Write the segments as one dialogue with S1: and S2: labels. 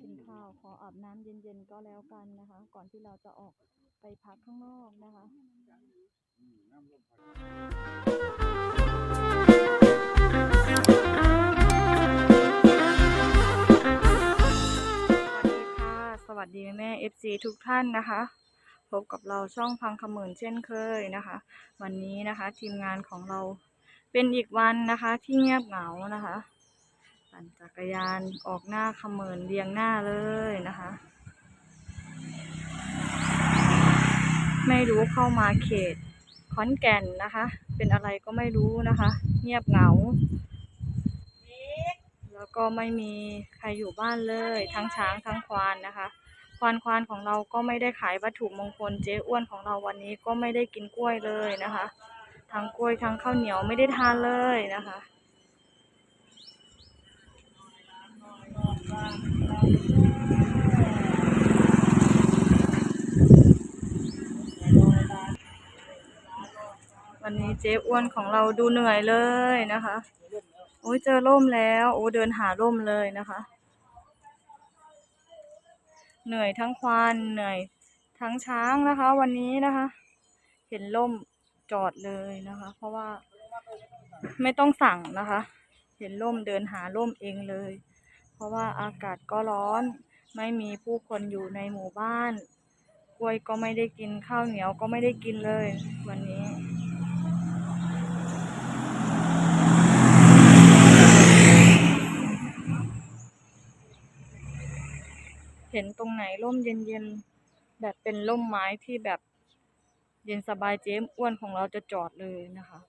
S1: กินข้าว ขออาบน้ำเย็นๆก็แล้วกันนะคะ ก่อนที่เราจะออกไปพักข้างนอกนะคะสวัสดีค่แม่ FC ทุกท่านนะคะ พบกับเราช่องพังขมื่นเช่นเคยนะคะ วันนี้นะคะทีมงานของเราเป็นอีกวันนะคะที่เงียบเหงานะคะ ปั่นจักรยานออกหน้าขมืนเรียงหน้าเลยนะคะ ไม่รู้เข้ามาเขตขอนแก่นนะคะ เป็นอะไรก็ไม่รู้นะคะ เงียบเหงา แล้วก็ไม่มีใครอยู่บ้านเลย ทั้งช้างทั้งควานนะคะ ควานควานของเราก็ไม่ได้ขายวัตถุมงคลเจ๊อ้วนของเราวันนี้ก็ไม่ได้กินกล้วยเลยนะคะ ทั้งกล้วยทั้งข้าวเหนียวไม่ได้ทานเลยนะคะ วันนี้เจ๊อ้วนของเราดูเหนื่อยเลยนะคะ โอ้ยเจอร่มแล้ว โอ้เดินหาร่มเลยนะคะ เหนื่อยทั้งควานเหนื่อยทั้งช้างนะคะ วันนี้นะคะ เห็นร่มจอดเลยนะคะ เพราะว่าไม่ต้องสั่งนะคะ เห็นร่มเดินหาร่มเองเลย ราะว่าอากาศก็ร้อน ไม่มีผู้คนอยู่ในหมู่บ้าน กล้วยก็ไม่ได้กินข้าวเหนียวก็ไม่ได้กินเลย วันนี้เห็นตรงไหนร่มเย็นๆ แบบเป็นร่มไม้ที่แบบเย็นสบายเจ๊อ้วนของเราจะจอดเลยนะคะ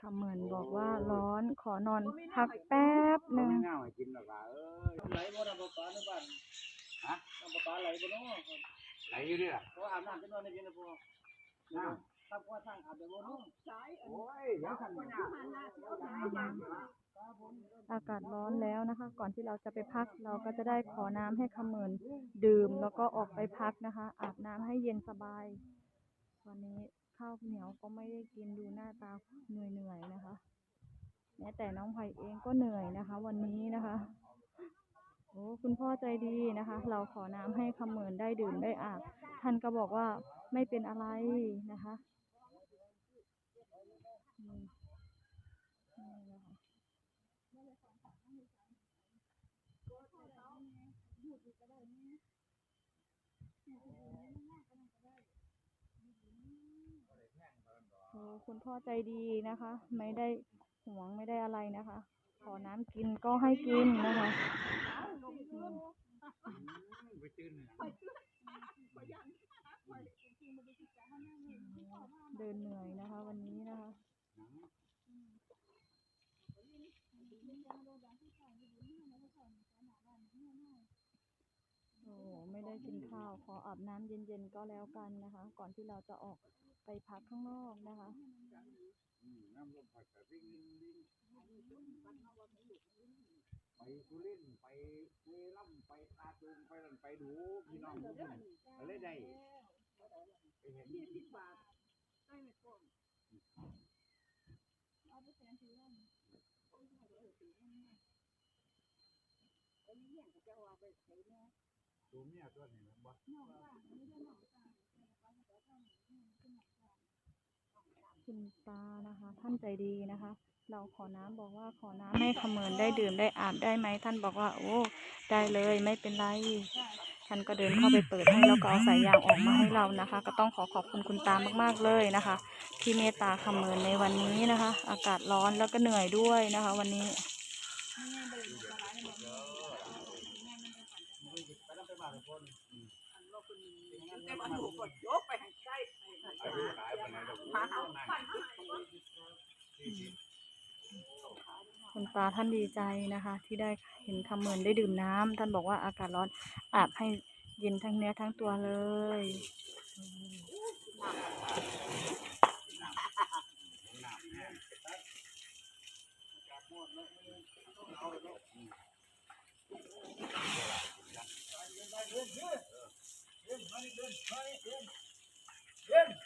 S1: คำเหมือนบอกว่าร้อนขอนอนพักแป๊บหนึ่ง
S2: ง่ายกินหรอกว่าเอ้ย
S3: ไหลบ่น้ำประปาในบ้าน
S2: ฮะ
S3: น้ำประปาไหลบ่เนาะ
S2: ไหลอยู่ดิล่ะ
S3: เพราะอาบน้ำจะนอนในเย็นนะพ่อน้ำถ้าพ่อสร้างอาบได้บ่เนาะ
S2: โอ้ยเดี๋ยวขัน
S1: อากาศร้อนแล้วนะคะ ก่อนที่เราจะไปพักเราก็จะได้ขอน้ำให้คำเหมือนดื่ม แล้วก็ออกไปพักนะคะ อาบน้ำให้เย็นสบาย วันนี้ ข้าวเหนียวก็ไม่ได้กินดูหน้าตาเหนื่อยๆนะคะ แม้แต่น้องไผ่เองก็เหนื่อยนะคะ วันนี้นะคะโอ้คุณพ่อใจดีนะคะ เราขอน้ำให้คำเหมือนได้ดื่มได้อาบท่านก็บอกว่าไม่เป็นอะไรนะคะอืมนี่แหละ อคุณพ่อใจดีนะคะ ไม่ได้หวงไม่ได้อะไรนะคะ ขอน้ำกินก็ให้กินนะคะเดินเหนื่อยนะคะ วันนี้นะคะโอ้ไม่ได้กินข้าว ขออาบน้ำเย็นๆก็แล้วกันนะคะ ก่อนที่เราจะออก ไปพักข้างนอกนะคะ
S2: น้ำลมพัดกะวิ่งวิ่งไปสุรินทร์ไปเวลัมไปตาตูมไปนั่นไปดูพี่น้องทุกคนอะไรได้ไปเห็นตัวเมียตัวนี้นะบ่
S1: คุณตานะคะ ท่านใจดีนะคะ เราขอน้ำบอกว่าขอน้ำให้ขมินได้ดื่มได้อาบได้ไหมท่านบอกว่า โอ้ได้เลยไม่เป็นไรท่านก็เดินเข้าไปเปิดให้แล้วก็เอาสายยางออกมาให้เรานะคะ ก็ต้องขอขอบคุณคุณตามากๆเลยนะคะ ที่เมตตาขมินในวันนี้นะคะ อากาศร้อนแล้วก็เหนื่อยด้วยนะคะ วันนี้ คุณตาท่านดีใจนะคะ ที่ได้เห็นคำเหมือนได้ดื่มน้ำท่านบอกว่าอากาศร้อนอาบให้เย็นทั้งเนื้อทั้งตัวเลย
S4: เย็น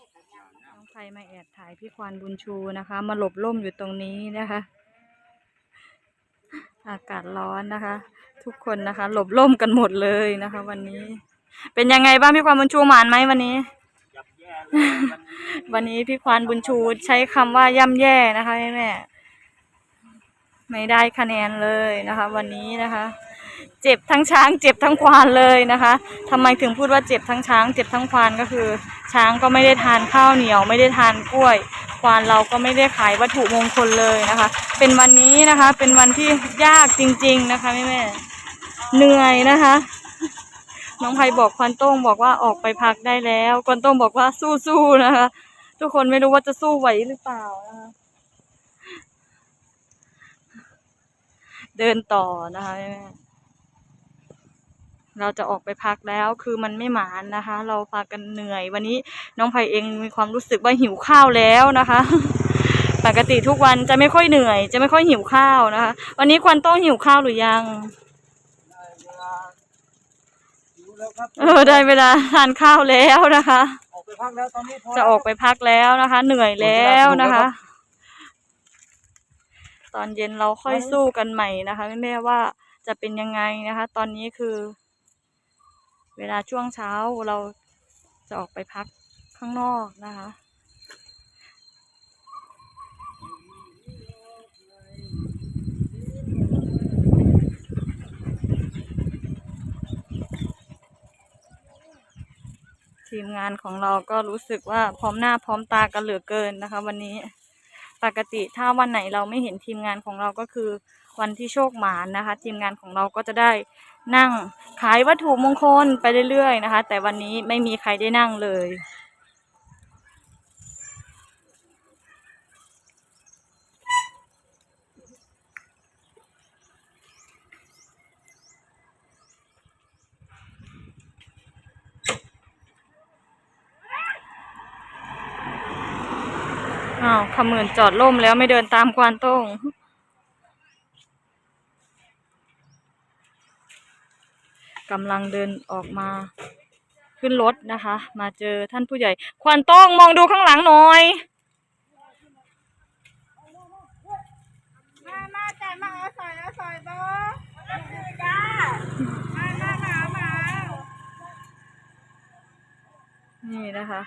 S1: น้องไพมาแอบถ่ายพี่ควานบุญชูนะคะ มาหลบร่มอยู่ตรงนี้นะคะ อากาศร้อนนะคะ ทุกคนนะคะ หลบร่มกันหมดเลยนะคะ วันนี้ เป็นยังไงบ้างพี่ควานบุญชูหมานไหมวันนี้ วันนี้พี่ควานบุญชูใช้คำว่าย่ำแย่นะคะแม่แม่ไม่ได้คะแนนเลยนะคะ วันนี้นะคะ เจ็บทั้งช้าง เจ็บทั้งควานเลยนะคะทำไมถึงพูดว่าเจ็บทั้งช้าง เจ็บทั้งควานก็คือ ช้างก็ไม่ได้ทานข้าวเหนียว ไม่ได้ทานกล้วย ควานเราก็ไม่ได้ขายวัตถุมงคลเลยนะคะ เป็นวันนี้นะคะ เป็นวันที่ยากจริง ๆนะคะแม่แม่เหนื่อยนะคะ น้องไพบอกควันโต้งบอกว่าออกไปพักได้แล้วควันโต้งบอกว่าสู้ๆนะคะ ทุกคนไม่รู้ว่าจะสู้ไหวหรือเปล่านะคะเดินต่อนะคะแม่ เราจะออกไปพักแล้วคือมันไม่หมานนะคะ เราพากันเหนื่อย วันนี้น้องไผ่เองมีความรู้สึกว่าหิวข้าวแล้วนะคะ ปกติทุกวันจะไม่ค่อยเหนื่อย จะไม่ค่อยหิวข้าวนะคะ วันนี้ควันโต้องหิวข้าวหรือยัง
S3: ได้เวลาหิวแล้วครับ
S1: เออได้เวลาทานข้าวแล้วนะคะ
S3: ออกไปพักแล้วตอนนี้พอ
S1: จะออกไปพักแล้วนะคะ เหนื่อยแล้วนะคะ ตอนเย็นเราค่อยสู้กันใหม่นะคะแม่ๆว่าจะเป็นยังไงนะคะ ตอนนี้คือ เวลาช่วงเช้าเราจะออกไปพักข้างนอกนะคะ ทีมงานของเราก็รู้สึกว่าพร้อมหน้าพร้อมตากันเหลือเกินนะคะ วันนี้ปกติถ้าวันไหนเราไม่เห็นทีมงานของเราก็คือวันที่โชคหมานนะคะ ทีมงานของเราก็จะได้ นั่งขายวัตถุมงคลไปเรื่อยๆนะคะ แต่วันนี้ไม่มีใครได้นั่งเลย อ้าวขมือนจอดล่มแล้วไม่เดินตามควานโต้ง กำลังเดินออกมาขึ้นรถนะคะ มาเจอท่านผู้ใหญ่ ควานต้องมองดูข้างหลังหน่อย
S4: มามาจ้ามาเอาซอยเอาซอยบ่จ้ามามามามา
S1: นี่นะคะ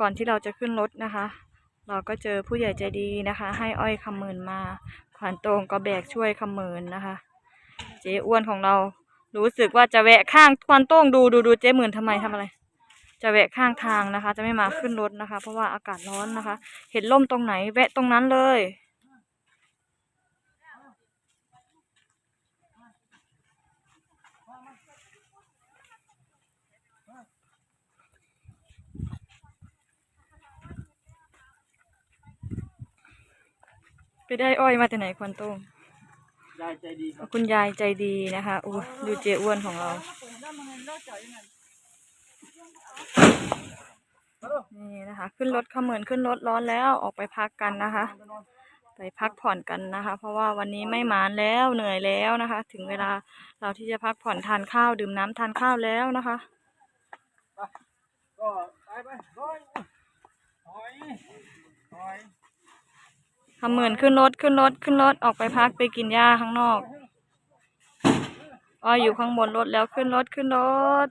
S1: ก่อนที่เราจะขึ้นรถนะคะ เราก็เจอผู้ใหญ่ใจดีนะคะ ให้อ้อยคำหมื่นมา ขวานตรงก็แบกช่วยคำหมื่นนะคะ เจ๊อ้วนของเรา รู้สึกว่าจะแวะข้างควันโต้งดูดูดูเจ๊หมื่นทำไมทำอะไร จะแวะข้างทางนะคะ จะไม่มาขึ้นรถนะคะ เพราะว่าอากาศร้อนนะคะ เห็นร่มตรงไหนแวะตรงนั้นเลย ไปได้อ้อยมาแต่ไหนควันโต้ง
S3: ยายใจดีครับ
S1: คุณยายใจดีนะคะอู้ดูเจ๊อ้วนของเรานี่นะคะ ขึ้นรถเขมือนขึ้นรถร้อนแล้วออกไปพักกันนะคะ ไปพักผ่อนกันนะคะ เพราะว่าวันนี้ไม่หมานแล้วเหนื่อยแล้วนะคะ ถึงเวลาเราที่จะพักผ่อนทานข้าวดื่มน้ำทานข้าวแล้วนะคะ
S3: ก็ไปไปร้อยถอย ถอย
S1: ขมือนขึ้นรถขึ้นรถขึ้นรถออกไปพักไปกินหญ้าข้างนอกอ้ออยู่ข้างบนรถแล้วขึ้นรถขึ้นรถ